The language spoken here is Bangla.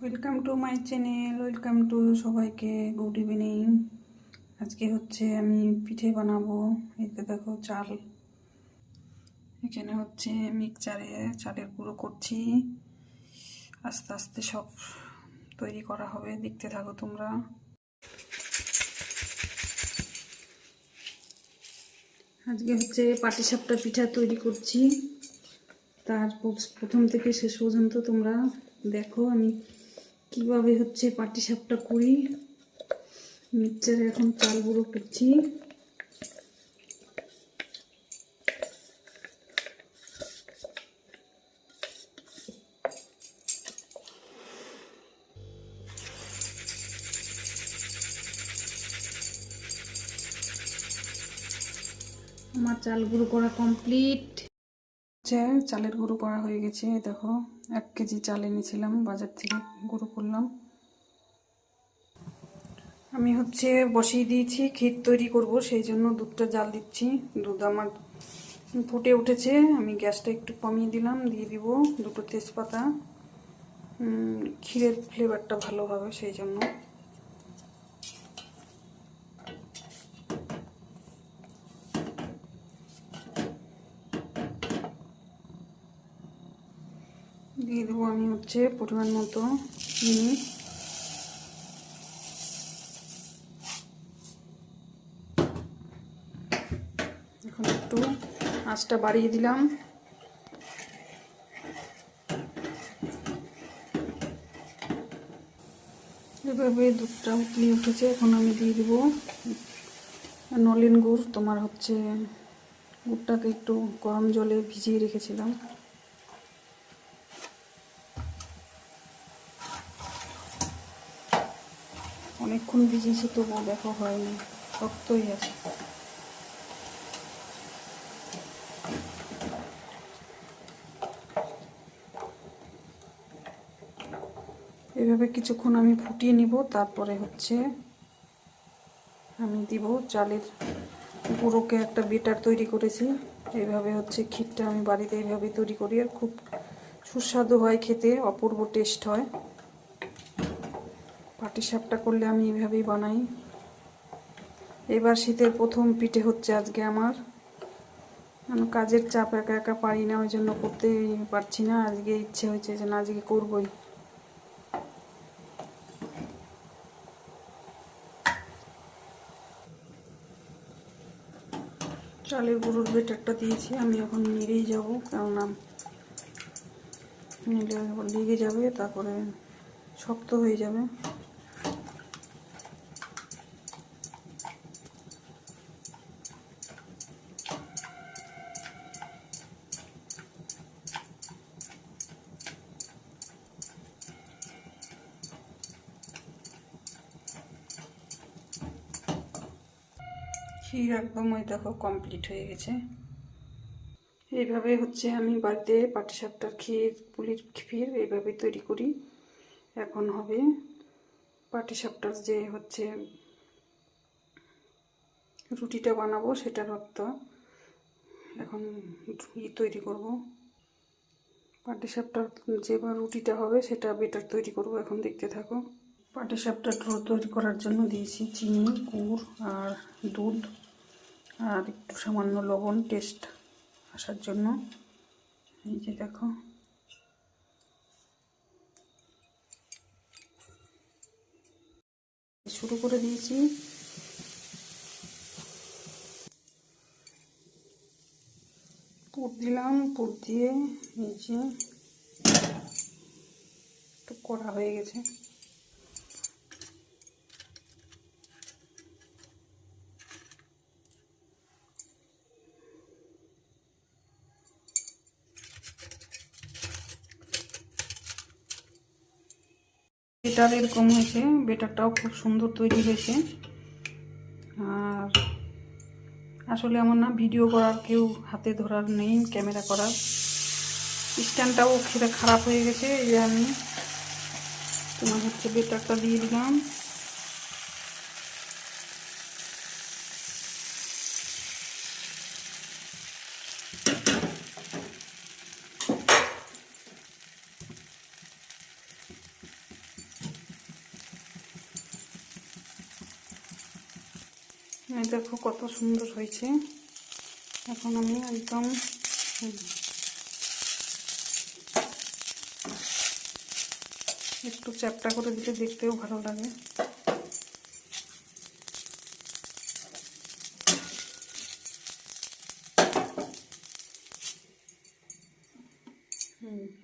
Welcome to my channel welcome to সবাইকে গুড ইভিনিং আজকে হচ্ছে আমি পিঠে বানাবো এতে দেখো চাল। এখানে হচ্ছে মিক্সচারে চালের গুঁড়ো করছি। আস্তে আস্তে সব তৈরি করা হবে, দেখতে থাকো তোমরা। আজকে হচ্ছে পাটিসাপটা পিঠা তৈরি করছি। তার পর- প্রথম থেকে শেষ পর্যন্ত তোমরা দেখো, আমি কীভাবে হচ্ছে পাটিসাপটা করি? মিক্সচারে এখন চাল গুঁড়ো করছি। আমার চাল গুঁড়ো করা কমপ্লিট হচ্ছে চালের গুঁড়ো করা হয়ে গেছে দেখো, এক কেজি চাল এনেছিলাম বাজার থেকে, গুঁড়ো করলাম। আমি হচ্ছে বসিয়ে দিয়েছি, ক্ষীর তৈরি করব, সেই জন্য দুধটা জাল দিচ্ছি। দুধ আমার ফুটে উঠেছে, আমি গ্যাসটা একটু কমিয়ে দিলাম, দিয়ে দিব দুটো তেজপাতা। ক্ষীরের ফ্লেভারটা ভালো হবে, সেই জন্য। দিয়ে দেবো আমি হচ্ছে পরিমাণ মতো চিনি। এখন একটু আঁচটা বাড়িয়ে দিলাম। এভাবে দুধটা উতলিয়ে উঠেছে, এখন আমি দিয়ে দেবো নলেন গুড়। তোমার হচ্ছে গুড়টাকে একটু গরম জলে ভিজিয়ে রেখেছিলাম। অনেকক্ষণ ভিজিয়েছি, তবুও দেখো হয়নি। শক্তই আছে। এভাবে কিছুক্ষণ আমি ফুটিয়ে নিব, তারপরে হচ্ছে আমি দিব চালের গুঁড়োকে একটা বেটার তৈরি করেছি। এইভাবে হচ্ছে ক্ষীরটা আমি বাড়িতে এইভাবে তৈরি করি আর খুব সুস্বাদু হয় খেতে, অপূর্ব টেস্ট হয়। পাটিসাপটা করলে আমি এইভাবেই বানাই। এবার শীতের প্রথম পিঠে হচ্ছে আজকে আমার। আমি কাজের চাপ, একা একা পারি না, ওই জন্য করতেই পারছি না। আজকে ইচ্ছে হয়েছে যে না, আজকে করবই। চালের গুঁড়োর বেটারটা দিয়েছি, আমি এখন নেড়েই যাব, কেননা নিলে লেগে যাবে, তারপরে শক্ত হয়ে যাবে। ক্ষীর একদম ওই দেখো কমপ্লিট হয়ে গেছে। এইভাবে হচ্ছে আমি বাড়িতে পাটিসাপটার ক্ষীর পুলির ক্ষীর এইভাবে তৈরি করি। এখন হবে পাটিসাপটার যে হচ্ছে রুটিটা বানাবো সেটার একটা এখন ই তৈরি করব। পাটিসাপটার যে বা রুটিটা হবে সেটা বেটার তৈরি করব, এখন দেখতে থাকো। পাটিসাপটা ড্রো তৈরি করার জন্য দিয়েছি চিনি, গুড় আর দুধ। আর একটু সামান্য লবণ টেস্ট আসার জন্য। এই যে দেখো। শুরু করে দিয়েছি। পুর দিলাম, পুর দিয়ে যে একটু কড়া হয়ে গেছে। বেটার এরকম হয়েছে, বেটারটাও খুব সুন্দর তৈরি হয়েছে। আর আসলে আমার না ভিডিও করার কেউ হাতে ধরার নেই, ক্যামেরা করার। স্ট্যান্ডটাও খেতে খারাপ হয়ে গেছে, এই যে আমি তোমার হচ্ছে বেটারটা দিয়ে দিলাম। এই দেখো কত সুন্দর হয়েছে। এখন আমি একদম একটু চ্যাপটা করে দিলে দেখতেও ভালো লাগে। হুম।